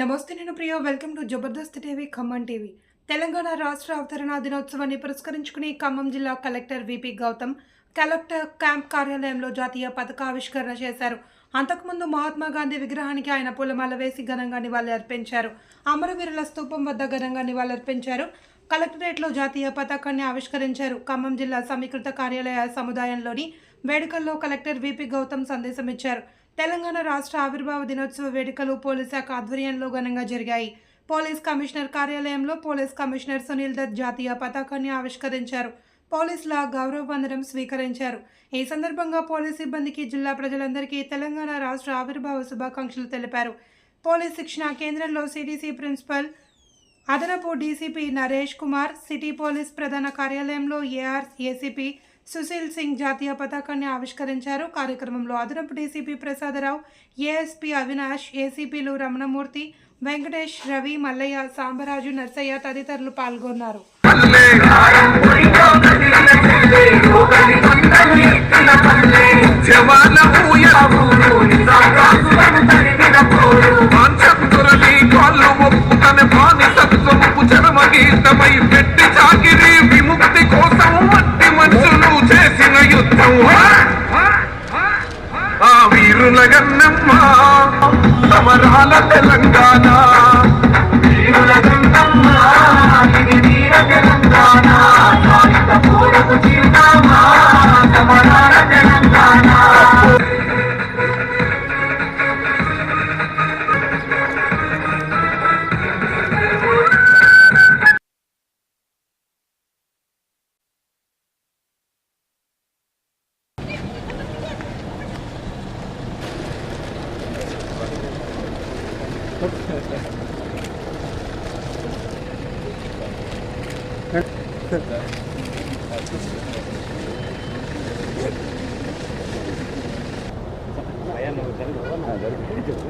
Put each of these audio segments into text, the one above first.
నమస్తే నేను Priya. Welcome to Jabardast TV Khammam TV. Telangana రాష్ట్ర అవతరణ దినోత్సవాన్ని పురస్కరించుకుని ఖమ్మం జిల్లా collector VP Gautam collector camp కార్యాలయంలో జాతీయ పతాక ఆవిష్కరణ చేశారు. అంతకుముందు మహాత్మా గాంధీ విగ్రహానికి ఆయన పూలమాల వేసి ఘనంగా నివాళులర్పించారు అమరవీరుల స్తూపం వద్ద ఘనంగా నివాళులర్పించారు కలెక్టరేట్లో జాతీయ పతాకాన్ని ఆవిష్కరించారు ఖమ్మం జిల్లా సమీకృత కార్యాలయ సముదాయంలోని వేడుకల్లో కలెక్టర్ విపి గౌతమ్ సందేశం ఇచ్చారు తెలంగాణ రాష్ట్ర ఆవిర్భావ దినోత్సవ వేడుకలు పోలీస్ శాఖ ఆధ్వర్యంలో ఘనంగా జరిగాయి. పోలీస్ కమిషనర్ కార్యాలయంలో పోలీస్ కమిషనర్ సునీల్ దత్ జాతీయ పతాకాన్ని ఆవిష్కరించారు. పోలీసుల గౌరవ వందనం స్వీకరించారు. ఈ సందర్భంగా పోలీస్ సిబ్బందికి జిల్లా ప్రజలందరికీ తెలంగాణ రాష్ట్ర ఆవిర్భావ శుభాకాంక్షలు తెలిపారు. పోలీస్ శిక్షణ కేంద్రంలో సిడిసి ప్రిన్సిపల్ అదనపు DCP Naresh Kumar city police ప్రధాన కార్యాలయంలో ఏఆర్ ఏసీపీ సుశీల్ సింగ్ జాతీయ పతాకాన్ని ఆవిష్కరించారు. కార్యక్రమంలో అదనపు డీసీపీ ప్రసాదరావు ఏఎస్పీ అవినాష్ ఏసీపీలు రమణమూర్తి వెంకటేష్ రవి మల్లయ్య సాంబరాజు నర్సయ్య తదితరులు పాల్గొన్నారు. జవాన Gönlüm Ayan, magdala ko na.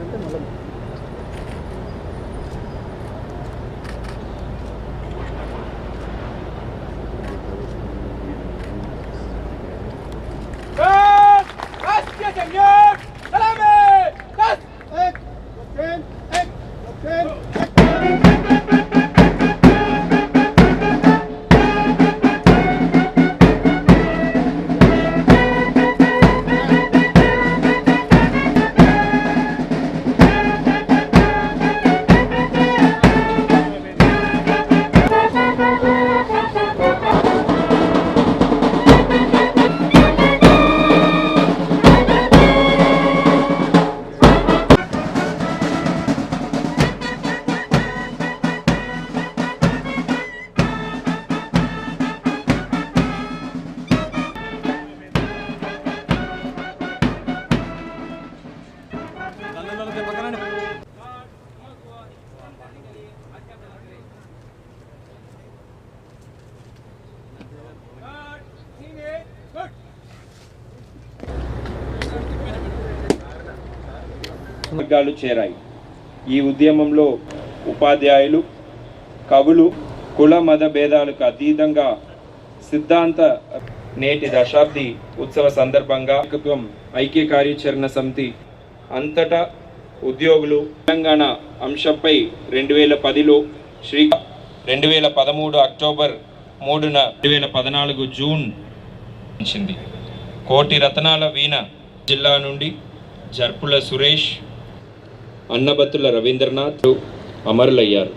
వర్గాలు చేరాయి. ఈ ఉద్యమంలో ఉపాధ్యాయులు కవులు కుల మత భేదాలకు అతీతంగా సిద్ధాంత నేటి దశాబ్ది ఉత్సవ సందర్భంగా ఐక్య కార్యాచరణ సమితి అంతటా ఉద్యోగులు తెలంగాణ అంశంపై రెండు వేల పదిలో శ్రీ రెండు వేల పదమూడు అక్టోబర్ మూడున రెండు వేల పద్నాలుగు జూన్ ఇచ్చింది కోటి రతనాల వీణ జిల్లా నుండి జర్పుల సురేష్ అన్నబత్తుల రవీంద్రనాథ్ అమరులయ్యారు.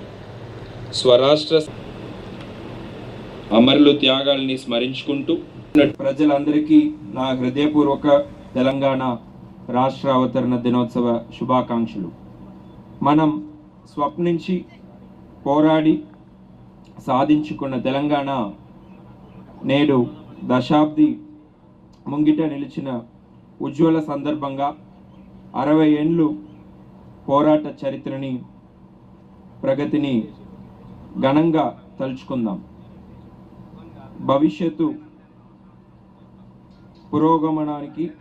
స్వరాష్ట్ర అమరులు త్యాగాల్ని స్మరించుకుంటూ ప్రజలందరికీ నా హృదయపూర్వక తెలంగాణ రాష్ట్ర అవతరణ దినోత్సవ శుభాకాంక్షలు. మనం స్వప్నించి పోరాడి సాధించుకున్న తెలంగాణ నేడు దశాబ్ది ముంగిట నిలిచిన ఉజ్వల సందర్భంగా అరవై ఏండ్లు పోరాట చరిత్రని ప్రగతిని ఘనంగా తలుచుకుందాం. భవిష్యత్తు పురోగమనానికి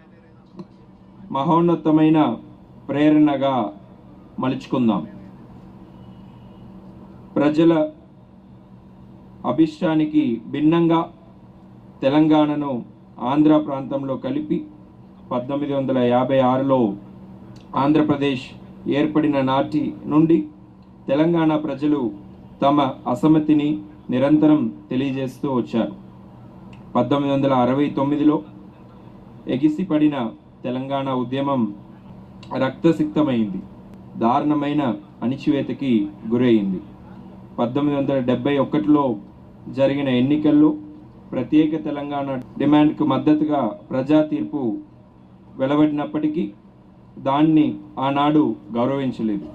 మహోన్నతమైన ప్రేరణగా మలుచుకుందాం. ప్రజల అభిష్టానికి భిన్నంగా తెలంగాణను ఆంధ్ర ప్రాంతంలో కలిపి పద్దెనిమిది వందల యాభై ఆరులో ఆంధ్రప్రదేశ్ ఏర్పడిన నాటి నుండి తెలంగాణ ప్రజలు తమ అసమ్మతిని నిరంతరం తెలియజేస్తూ వచ్చారు. పద్దెనిమిది వందల అరవై తొమ్మిదిలో ఎగిసిపడిన తెలంగాణ ఉద్యమం రక్తసిక్తమైంది. దారుణమైన అణిచివేతకి గురైంది పద్దెనిమిది వందల డెబ్బై ఒకటిలో జరిగిన ఎన్నికల్లో ప్రత్యేక తెలంగాణ డిమాండ్కు మద్దతుగా ప్రజా తీర్పు వెలువడినప్పటికీ దాన్ని ఆనాడు గౌరవించలేదు.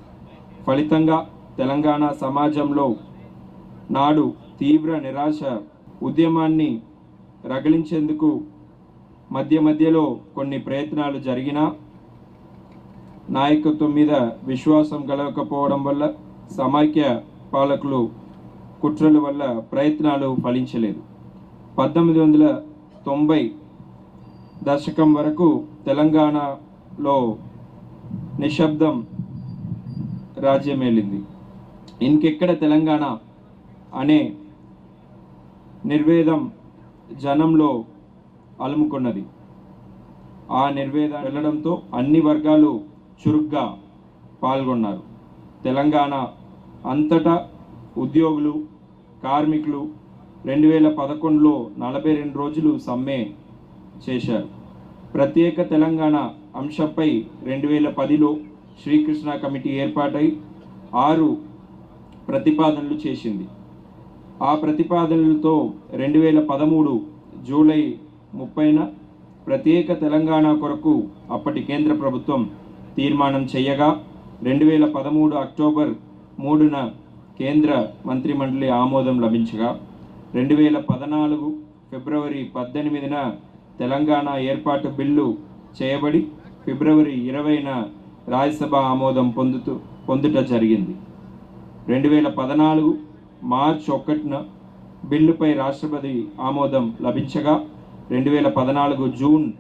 ఫలితంగా తెలంగాణ సమాజంలో నాడు తీవ్ర నిరాశ ఉద్యమాన్ని రగిలించేందుకు మధ్య మధ్యలో కొన్ని ప్రయత్నాలు జరిగినా నాయకత్వం మీద విశ్వాసం కలగకపోవడం వల్ల సమాఖ్య పాలకులు కుట్రల వల్ల ప్రయత్నాలు ఫలించలేదు. పద్దెనిమిది వందల తొంభై దశకం వరకు తెలంగాణలో నిశ్శబ్దం రాజ్యమేలింది. ఇంకెక్కడ తెలంగాణ అనే నిర్వేదం జనంలో అలుముకున్నది. ఆ నిర్వేదం వెళ్ళడంతో అన్ని వర్గాలు చురుగ్గా పాల్గొన్నారు. తెలంగాణ అంతటా ఉద్యోగులు కార్మికులు రెండు వేల పదకొండులో నలభై రెండు రోజులు సమ్మె చేశారు. ప్రత్యేక తెలంగాణ అంశంపై రెండు వేల పదిలో శ్రీకృష్ణ కమిటీ ఏర్పాటై ఆరు ప్రతిపాదనలు చేసింది. ఆ ప్రతిపాదనలతో రెండు వేల పదమూడు జూలై ముప్పైన ప్రత్యేక తెలంగాణ కొరకు అప్పటి కేంద్ర ప్రభుత్వం తీర్మానం చేయగా రెండు వేల పదమూడు అక్టోబర్ మూడున కేంద్ర మంత్రిమండలి ఆమోదం లభించగా రెండు వేల పద్నాలుగు ఫిబ్రవరి పద్దెనిమిదిన తెలంగాణ ఏర్పాటు బిల్లు చేయబడి ఫిబ్రవరి ఇరవైన రాజ్యసభ ఆమోదం పొందుతూ పొందుట జరిగింది. రెండు వేల పద్నాలుగు మార్చ్ ఒకటిన బిల్లుపై రాష్ట్రపతి ఆమోదం లభించగా రెండు వేల పద్నాలుగు జూన్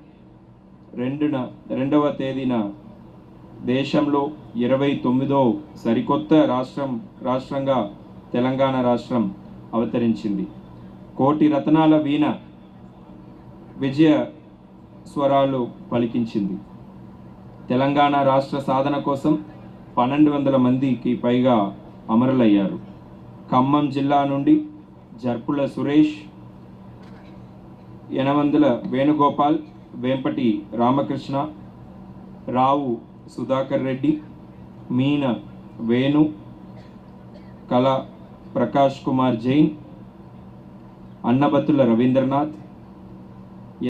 రెండున రెండవ తేదీన దేశంలో ఇరవై తొమ్మిదో సరికొత్త రాష్ట్రం రాష్ట్రంగా తెలంగాణ రాష్ట్రం అవతరించింది. కోటి రత్నాల వీణ విజయ స్వరాలు పలికించింది. తెలంగాణ రాష్ట్ర సాధన కోసం పన్నెండు వందల మందికి పైగా అమరులయ్యారు. ఖమ్మం జిల్లా నుండి జర్పుల సురేష్ యనమందుల వేణుగోపాల్ వేంపటి రామకృష్ణ రావు సుధాకర్ రెడ్డి మీన వేణు కళ ప్రకాష్ కుమార్ జైన్ అన్నబత్తుల రవీంద్రనాథ్